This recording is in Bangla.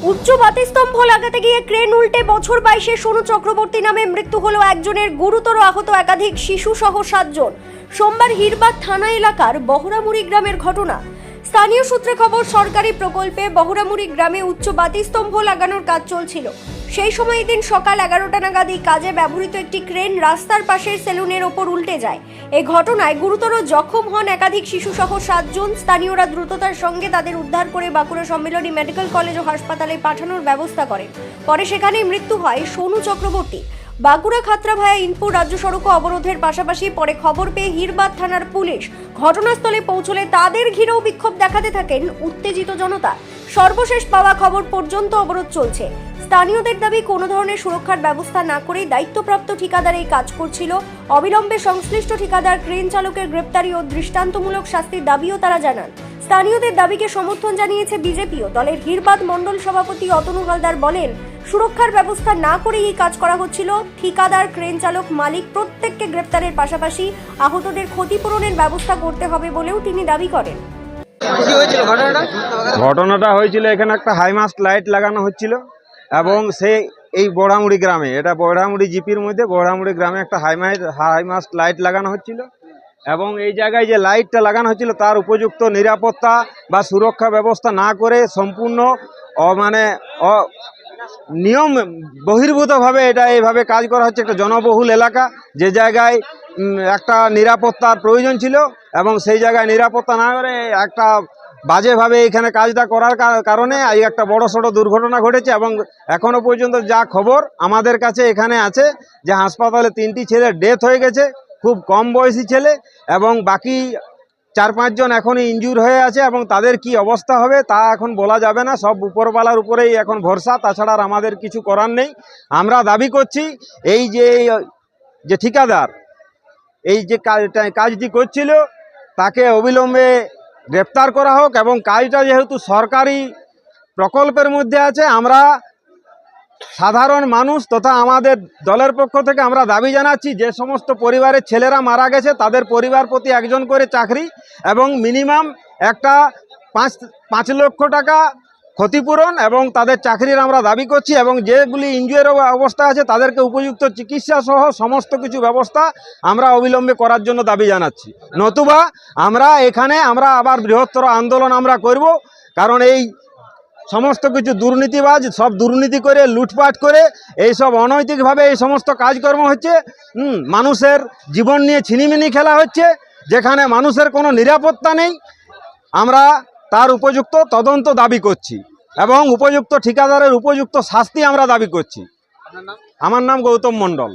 উচ্চ বাতিস্তম্ভ লাগাতে গিয়ে ক্রেন উল্টে বছর বাইশে সোনু চক্রবর্তী নামে মৃত্যু হলো একজনের গুরুতর আহত একাধিক শিশু সহ সাতজন। সোমবার হিরবাদ থানা এলাকার বহরামুড়ি গ্রামের ঘটনা। স্থানীয় সূত্রে খবর, সরকারি প্রকল্পে বহরামুড়ি গ্রামে উচ্চ বাতিস্তম্ভ লাগানোর কাজ চলছিল। সেই সময় দিন সকাল এগারোটা নাগাদ এই কাজে ব্যবহৃত একটি ক্রেন রাস্তার পাশের সেলুনের ওপর উল্টে যায়। এই ঘটনায় গুরুতর জখম হন একাধিক শিশু সহ সাতজন। স্থানীয়রা দ্রুততার সঙ্গে তাদের উদ্ধার করে বাঁকুড়া সম্মিলনী মেডিকেল কলেজ ও হাসপাতালে পাঠানোর ব্যবস্থা করেন। পরে সেখানেই মৃত্যু হয় সোনু চক্রবর্তী। বাঁকুড়া খাতরা ভায়া ইনপুর রাজ্য সড়ক অবরোধের পাশাপাশি পরে খবর পেয়ে হিরবাদ থানার পুলিশ ঘটনাস্থলে পৌঁছলে তাদের ঘিরেও বিক্ষোভ দেখাতে থাকেন উত্তেজিত জনতা। সর্বশেষ পাওয়া খবর পর্যন্ত অবরোধ চলছে। স্থানীয়দের দাবি কোনো ধরনের সুরক্ষার ব্যবস্থা না করেই দায়িত্বপ্রাপ্ত ঠিকাদার এই কাজ করছিল। অবিলম্বে সংশ্লিষ্ট ঠিকাদার, ক্রেন চালকের গ্রেপ্তারি ও দৃষ্টান্তমূলক শাস্তির দাবিও তারা জানান। স্থানীয়দের দাবিকে সমর্থন জানিয়েছে বিজেপিও। দলের হিরবাদ মণ্ডল সভাপতি অতনু হালদার বলেন সুরক্ষার ব্যবস্থা না করে এই কাজ করা হচ্ছিল। ঠিকাদার ক্রেন চালক মালিক প্রত্যেককে গ্রেপ্তারের পাশাপাশি আহতদের ক্ষতিপূরণের ব্যবস্থা করতে হবে বলেও তিনি দাবি করেন। ঘটনাটা? ঘটনাটা হয়েছিল এখানে একটা হাইমাস্ট লাইট লাগানো হচ্ছিল এবং সে এই বড়ামুড়ি গ্রামে এটা বড়ামুড়ি জিপির মধ্যে বড়ামুড়ি গ্রামে একটা হাইমাইট হাইমাস্ট লাইট লাগানো হচ্ছিল এবং এই জায়গায় যে লাইটটা লাগানো হচ্ছিল তার উপযুক্ত নিরাপত্তা বা সুরক্ষা ব্যবস্থা না করে সম্পূর্ণ অ মানে অ নিয়ম বহির্ভূতভাবে এটা এইভাবে কাজ করা হচ্ছে, একটা জনবহুল এলাকা, যে জায়গায় একটা নিরাপত্তার প্রয়োজন ছিল এবং সেই জায়গায় নিরাপত্তা না করে একটা বাজেভাবে এখানে কাজটা করার কারণে এই একটা বড় সড়ো দুর্ঘটনা ঘটেছে এবং এখনও পর্যন্ত যা খবর আমাদের কাছে এখানে আছে যে হাসপাতালে তিনটি ছেলে ডেথ হয়ে গেছে, খুব কম বয়সী ছেলে এবং বাকি চার পাঁচজন এখনই ইনজুর হয়ে আছে এবং তাদের কি অবস্থা হবে তা এখন বলা যাবে না। সব উপরওয়ালার উপরেই এখন ভরসা, তাছাড়া আমাদের কিছু করার নেই। আমরা দাবি করছি, এই যে যে ঠিকাদার, এই যে কাজ- কাজটি করছিল, তাকে অবিলম্বে গ্রেপ্তার করা হোক এবং কাজটা যেহেতু সরকারি প্রকল্পের মধ্যে আছে, আমরা সাধারণ মানুষ তথা আমাদের দলের পক্ষ থেকে আমরা দাবি জানাচ্ছি, যে সমস্ত পরিবারের ছেলেরা মারা গেছে, তাদের পরিবার প্রতি একজন করে চাকরি এবং মিনিমাম একটা পাঁচ পাঁচ লক্ষ টাকা ক্ষতিপূরণ এবং তাদের চাকরির আমরা দাবি করছি এবং যেগুলি ইঞ্জুয়ের অবস্থা আছে, তাদেরকে উপযুক্ত চিকিৎসা সহ সমস্ত কিছু ব্যবস্থা আমরা অবিলম্বে করার জন্য দাবি জানাচ্ছি। নতুবা আমরা এখানে আমরা আবার বৃহত্তর আন্দোলন আমরা করব, কারণ এই সমস্ত কিছু দুর্নীতিবাজ সব দুর্নীতি করে লুটপাট করে এই সব অনৈতিকভাবে এই সমস্ত কাজকর্ম হচ্ছে। মানুষের জীবন নিয়ে ছিনিমিনি খেলা হচ্ছে যেখানে মানুষের কোনো নিরাপত্তা নেই। আমরা তার উপযুক্ত তদন্ত দাবি করছি এবং উপযুক্ত ঠিকাদারের উপযুক্ত শাস্তি আমরা দাবি করছি। আমার নাম গৌতম মণ্ডল।